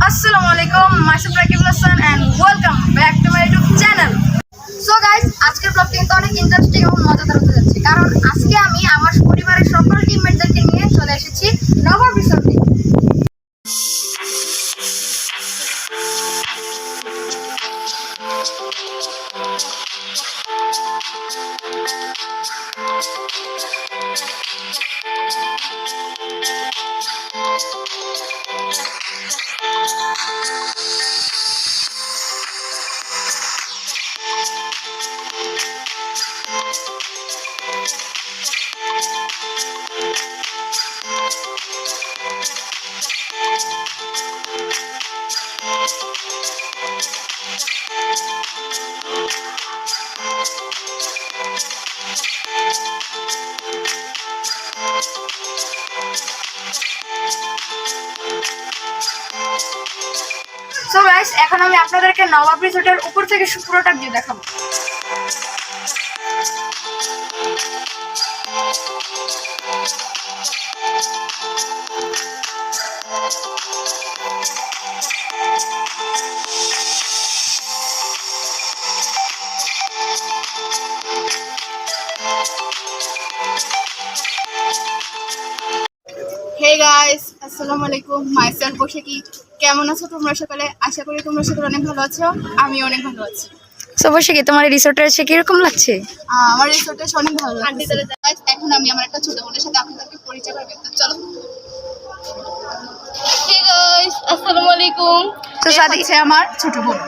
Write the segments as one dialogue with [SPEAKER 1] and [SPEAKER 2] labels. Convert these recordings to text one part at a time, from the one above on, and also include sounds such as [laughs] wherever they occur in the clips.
[SPEAKER 1] Assalamu আলাইকুম myself Rakib Hassan and welcome back to my YouTube channel. So guys আজকের ব্লগটি so guys এখন আমি আপনাদেরকে নবাব রিসোর্টের উপর থেকে পুরোটা ভিউ দেখাবো। আসসালামু আলাইকুম মাইসেলফ বসে কি কেমন আছো? তোমরা সকালে? আশা করি তোমরা সকলে অনেক ভালো আছো। আমি অনেক ভালো আছি।
[SPEAKER 2] কি? তোমার রিসোর্টে এসে কীরকম লাগছে?
[SPEAKER 1] আমার রিসোর্টে এসে অনেক ভালো লাগছে। এখন আমি আমার একটা ছোট বোনের সাথে আপনাদেরকে পরিচয় করব। তো চলো।
[SPEAKER 3] হে গাইস আসসালামু আলাইকুম।
[SPEAKER 2] তো
[SPEAKER 1] আমার ছোট বোন।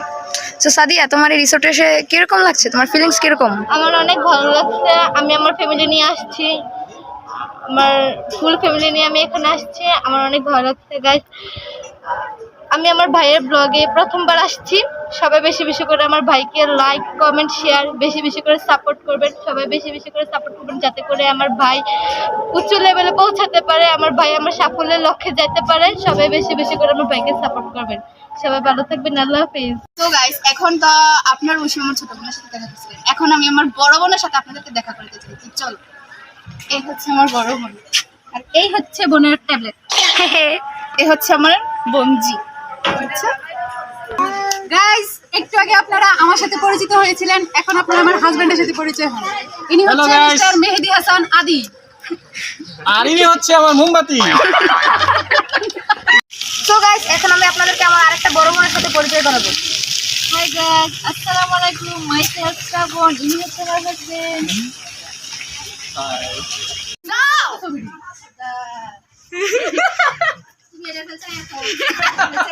[SPEAKER 2] তো সাদিয়া তোমার এই রিসোর্টে এসে কীরকম লাগছে? তোমার ফিলিংস কীরকম?
[SPEAKER 3] আমার অনেক ভালো লাগছে। আমি আমার ফ্যামিলি নিয়ে আসছি। আমার ফুল ফ্যামিলি নিয়ে আমি এখানে আসছি। আমার অনেক ভালো লাগছে গাইস আমি আমার ভাইয়ের ব্লগে প্রথমবার আসছি। সবাই বেশি বেশি করে আমার ভাইকে লাইক কমেন্ট শেয়ার বেশি বেশি করে সাপোর্ট করবেন। সবাই বেশি বেশি করে সাপোর্ট করবেন যাতে করে আমার ভাই উচ্চ লেভেলে পৌঁছাতে পারে আমার ভাই আমার সাফল্যের লক্ষ্যে যেতে পারে। সবাই বেশি বেশি করে আমার ভাইকে সাপোর্ট করবেন। সবাই ভালো থাকবেন আল্লাহ হাফিজ।
[SPEAKER 1] তো গাইস এখন তো আপনার বসে আমার ছোট বোনের সাথে দেখা করছে। এখন আমি আমার বড় বোনের সাথে আপনাদেরকে দেখা করতে চাই। তো চলো এই হচ্ছে আমার বড় বোন। আর এই হচ্ছে বোনের ট্যাবলেট [laughs] এই হচ্ছে আমার বঞ্জি আচ্ছা। গাইস একটু আগে আপনারা আমার সাথে পরিচিত হয়েছিলেন এখন আপনারা আমার হাজবেন্ডের সাথে পরিচয় হন। ইনি হচ্ছে মিস্টার মেহেদি হাসান আদি।
[SPEAKER 4] আর ইনি হচ্ছে আমার মোমবাতি।
[SPEAKER 1] সো গাইস এখন আমি আপনাদেরকে আমার আরেকটা বড় বোনের সাথে পরিচয় করাবো।
[SPEAKER 3] হাই গাইস আসসালামু আলাইকুম মাই সেলফ শ্রাবণ ইনি হচ্ছে আমার হাজবেন্ড [laughs] [laughs] [laughs]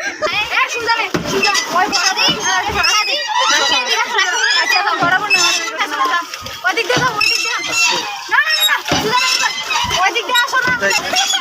[SPEAKER 1] Thank you.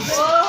[SPEAKER 1] [laughs]
[SPEAKER 2] সো